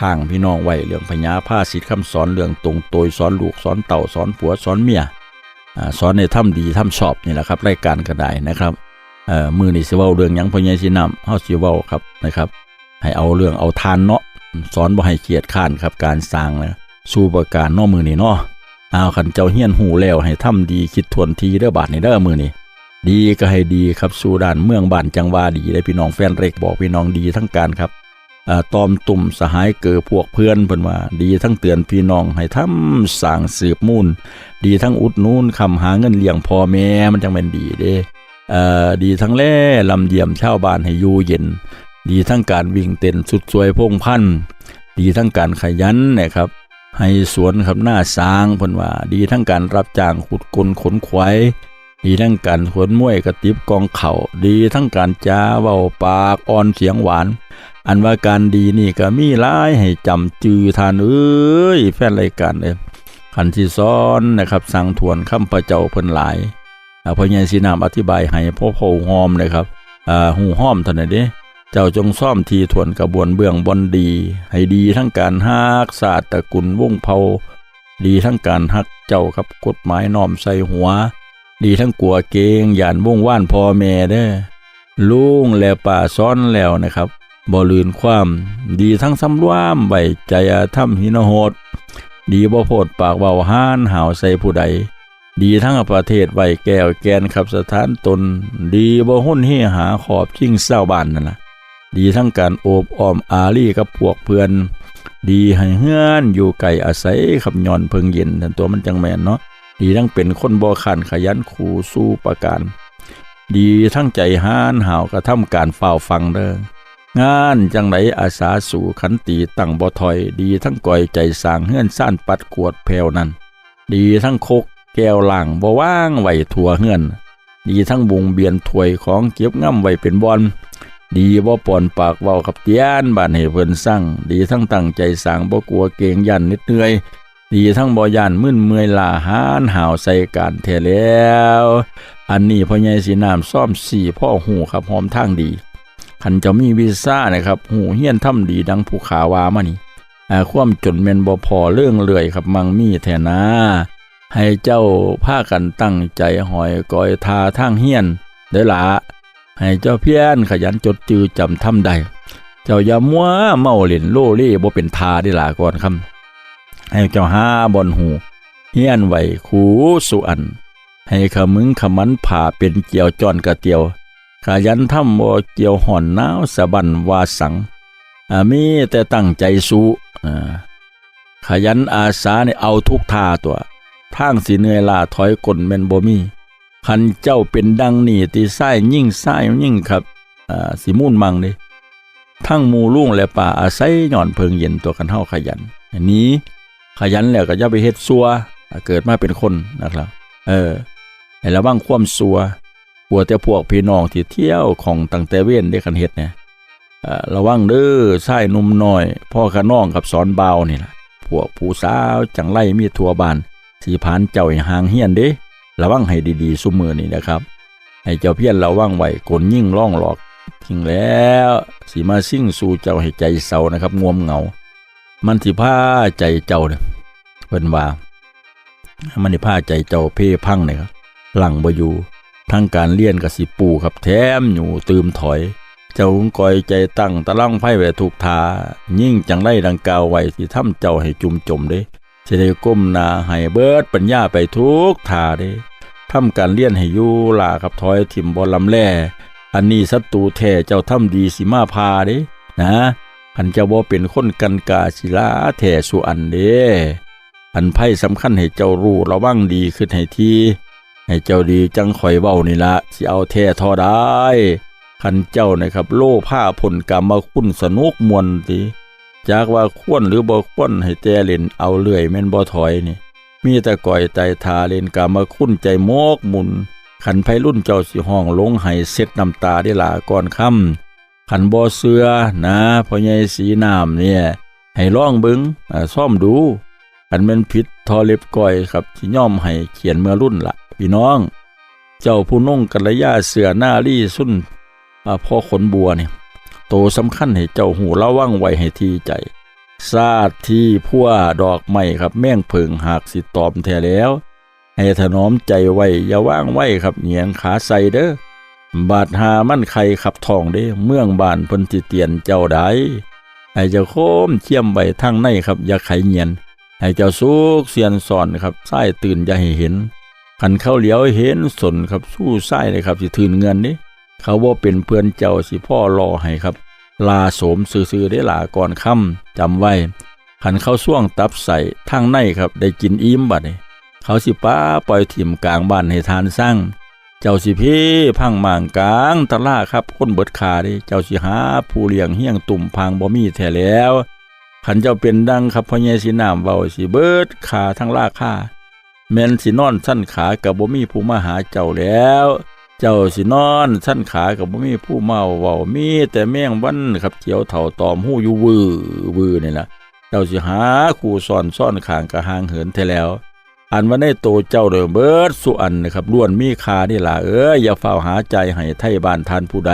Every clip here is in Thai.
ข้างพี่น้องไว้เรื่องพญาผ้าสิทธิ์คำสอนเรื่องตรงโตยสอนลูกสอนเต่าสอนผัวสอนเมียอสอนในถ้ำดีถ้ำชอบนี่แหละครับรายการก็ได้นะครับมือนี่สิเว้าเรื่องยังพญาสินำเฮาสิเว้าครับนะครับ ให้เอาเรื่องเอาทานเนาะสอนบ่ให้เกียจข้านครับการสร้างนะสู่ประการนาะมือนี่เนาะเอาคันเจ้าเฮียนหูแล้วให้ทำดีคิดทวนทีเด้อบาดนี่เด้อมือนี่ดีก็ให้ดีครับสู่ด้านเมืองบ้านจังหวาดีได้พี่น้องแฟนเรกบอกพี่น้องดีทั้งการครับ ตอมตุ่มสหายเกิดพวกเพื่อนเพิ่นว่า ดีทั้งเตือนพี่น้องให้ทำสร้างสืบมูล ดีทั้งอุดนูนคำหาเงินเลี้ยงพ่อแม่มันจังเป็นดีเด้อดีทั้งแล่ลำเยี่ยมชาวบ้านให้อยู่เย็น ดีทั้งการวิ่งเต้นสุดสวยพงพัน ดีทั้งการขยันนะครับ ให้สวนครับหน้าสร้างพ่นว่า ดีทั้งการรับจ้างขุดกลขนควายดีทั้งการขนมวยกระติบกองเข่าดีทั้งการจ้าเว้าปากอ่อนเสียงหวาน อันว่าการดีนี่ก็มีหลายให้จำจือทานเอ้ยแฟนรายการเอ้ยขันที่ซ้อนนะครับสั่งทวนคำพระเจ้าเพิ่นหลายอาพระยายสีนามอธิบายให้พ่อโพหอมนะครับอ่าหูห้อมเท่านั้นเด้เจ้าจงซ่อมทีทวนกระบวนเบื้องบนดี ให้ดีทั้งการฮักศาสตร์ตระกุลวงเผาดีทั้งการฮักเจ้าครับกฎหมายน้อมใส่หัว ดีทั้งกลัวเกงหยานวงว่านพ่อแม่เด้อลุงและป่าซ้อนแล้วนะครับ บ่ลืนความ ดีทั้งสำรวามไว้ใจอาธรรมหินโหด ดีบ่โพดปากเว้าห้านหาวใส่ผู้ใด ดีทั้งประเทศไว้แก้วแกนขับสถานตน ดีบ่หุ่นเฮหาขอบชิงเศร้าบ้านนั่นล่ะดีทั้งการโอบอ้อมอารีกับพวกเพื่อน ดีให้เฮือนอยู่ไก่อาศัยขับย่อนเพิงเย็นทันตัวมันจังแม่นเนาะดีทั้งเป็นคนบ่ขันขยันขู่สู้ประการ ดีทั้งใจห้านหาวกระทำการเฝ้าฟังเด้อ งานจังไหนอาสาสู่ขันตีตั้งบ่ถอยดีทั้งก่อยใจสางเฮือนซ่านปัดกวดแผวนั้น ดีทั้งคกแก้วล่างบ่ว่างไหวทั่วเฮือน ดีทั้งบุงเบียนถวยของเก็บง่ำไว้เป็นบอนดีบ่ป่อนปากเว้ากับเตียนบ้านให้เพิ่นสั่งดีทั้งตั้งใจสางบ่กลัวเกงยันนิดเหนื่อยดีทั้งบ่ย่านมึนเมื่อยลาหานหาวใส่การแท้แล้ว อันนี้พ่อใหญ่สีน้ำซ่อมสี่พ่อหูครับหอมทางดี คันจะมีวีซ่านะครับหูเฮียนถ้ำดีดังภูขาวามานี่อ่าความจนเมนบ่พอเรื่องเลื่อยครับมังมีแทนาให้เจ้าพากันตั้งใจหอยกอยทาทางเฮียนเด้อละให้เจ้าเพี้ยนขยันจดจือจำถ้ำใด เจ้าอย่ามัวเมาเล่นโลเล่บ่เป็นทาได้ละก่อนคำให้เจ้าห้าบอนหูเฮียนไหว้คูสุอัน ให้ขมึงขมันผ่าเป็นเกี่ยวจอนกระเตียว ขยันทำบ่เกี่ยวห่อนหนาวสะบันวาสังมีแต่ตั้งใจสู้ขยันอาสาเนี่เอาทุกท่าตัวทางสิเนื่อยลาถอยกลแมนบ่มีคันเจ้าเป็นดังนี่ตีไส้ยิ่งไส้ยิ่งครับอ่าสิมูนมังเด้ทั้งมูลุงและป่าอาศัยหย่อนเพิงเย็นตัวกันเฮาขยันอันนี้ขยันแล้วก็อย่าไปเฮ็ดซัวเกิดมาเป็นคนนะครับ เออให้ระวังความสัว กลัวแต่พวกพี่น้องที่เที่ยวของตั้งแต่เว้นได้คันเฮ็ดเนี่ยเระวังเด้อชายหนุ่มน้อย พ่อกับน้องกับสอนเบาวนี่ล่ะพวกผู้สาวจังไล่มีทั่วบ้านสีผานเจ้าให้ห่างเฮียนเด้ระวังให้ดีๆซุมือนี่นะครับ ให้เจ้าเพี้ยนระวังไว้กลยิ่งร่องหลอกทิ้งแล้วสีมาซิ่งสู่เจ้าให้ใจเศร้านะครับงวมเหงา มันสิพาใจเจ้าเนี่ยเพิ่นว่า มันได้พาใจเจ้าเพ่พังเนี่ยครับหลังบ่อยู่ ทั้งการเลี้ยนกับสิปูครับแถมอยู่ตืมถอย เจ้าหุงกอยใจตั้งตะลังไพ่ไว้ถูกทายิ่งจังไรดังกาวไว้ถ้ำเจ้าให้จุมจมเด้จะได้ก้มนาให้เบิดปัญญาไปทุกทาเด้ทำการเลี้ยนให้ยู่ลากับถอยถิ่มบอลลำแล่อันนี้ศัตรูแท้เจ้าทำดีสิมาพาเด้นะคันเจ้าบ่เป็นคนกันกาศิลาแท้สุอันเด้อันไพ่สำคัญให้เจ้ารู้ระวังดีขึ้นให้ที ให้เจ้าดีจังข่อยเว้านี่ละสิเอาแท้ทอได้คันเจ้านะครับ โล่ผ้าผลกรรมมาคุณสนุกมวนติจากว่าควรหรือบ่ควรให้แต่เล่นเอาเลื่อยแม่นบ่ถอยนี่ มีแต่ก่อยใจทาเล่นกรรมมาคุณใจโมกมุนขันไพรุ่นเจ้าสิห้องลงให้เซ็ดน้ำตาได้ลาก่อนค่ำขันบ่เสือนะพ่อใหญ่สีน้ำเนี่ย ให้ล่องบิงอ่าซ่อมดูอันเป็นผิดทอเล็บก้อยครับที่ย่อมให้เขียนเมื่อรุ่นละ พี่น้อง เจ้าผู้นุ่งกัลยาเสือหน้ารี่สุนอ่าพ่อขนบัวเนี่ยโตสำคัญให้เจ้าหูระวังไวให้ทีใจซาดที่พัวดอกไม้ครับแม่งเพิงหากสิตอมแท้แล้ว ให้ถนอมใจไว้อย่าว่างไว้ครับเหนียงขาใส่เด้อบาดหามั่นไข่ขับทองเด้เมืองบ้านพนสิเตียนเจ้าใดให้เจ้าโคมเชี่ยมไว้ทางในครับอย่าไขเงียนให้เจ้าสุกเสียนสอนครับไส้ตื่นอย่าให้เห็น คันเข้าเหลียวเห็นสนครับสู้ไส้เลยครับสิทืนเงินนี่เขาว่าเป็นเพื่อนเจ้าสิพ่อรอให้ครับ ลาโสมซื่อๆได้ลาก่อนค่ำจำไว้ขันเข้าส่วงตับใส่ทางในครับได้กินอิ่มบัดนี้เขาสิป้าปล่อยถิ่มกลางบ้านให้ทานสร้าง เจ้าสิพี่พังหมางกลางตะล่าครับคนเบิดขาดิเจ้าสิหาผู้เลี้ยงเฮี้ยงตุ่มพังบ่มีแท้แล้วขันเจ้าเป็นดังครับพ่อใหญ่สิน้ำเว้าสิเบิดขาทั้งลาค่า แม่นสินอนสั้นขากับบ่มีผู้มาหาเจ้าแล้ว เจ้าสินอนสั้นขากับบ่มีผู้เมาเว้ามีแต่แมงวันครับเจียวเถ่าตอมหู้อยู่วือวือนี่ล่ะเจ้าสิหาคู่ซ่อนซ่อนขางกะหางเหินแท้แล้ว อันว่าในโตเจ้าเด้อเบิดสุอันนะครับล้วนมีคานี่ล่ะเอ้ยอย่าเฝ้าหาใจให้ไทบ้านทานผู้ใด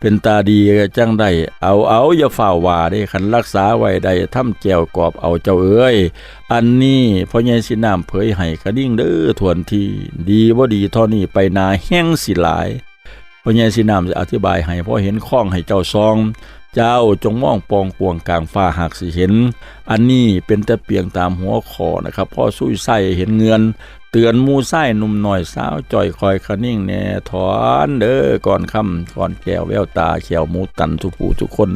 เป็นตาดีจังได้เอาเอาอย่าฝ้าว่าเด้คันรักษาไว้ได้ทำแจวกอบเอาเจ้าเอ้ยอันนี้พ่อใหญ่สิน้ำเผยให้กระดิ่งเด้อทวนทีดีบ่ดีท่านี้ไปนาแห้งสิหลายพ่อใหญ่สิน้ำจะอธิบายให้พอเห็นข้องให้เจ้าซองเจ้าจงมองปองปวงกลางฟ้าหากสิเห็น อันนี้เป็นแต่เพียงตามหัวคอนะครับพ่อสู้ไส้เห็นเงิน ตือนมูไส้หนุ่มหน่อยสาวจ่อยคอยคนิ่งแน่ถอนเด้อก่อนค่ำก่อนแก้วแววตาเขียวมูตันทุกผู้ทุกคน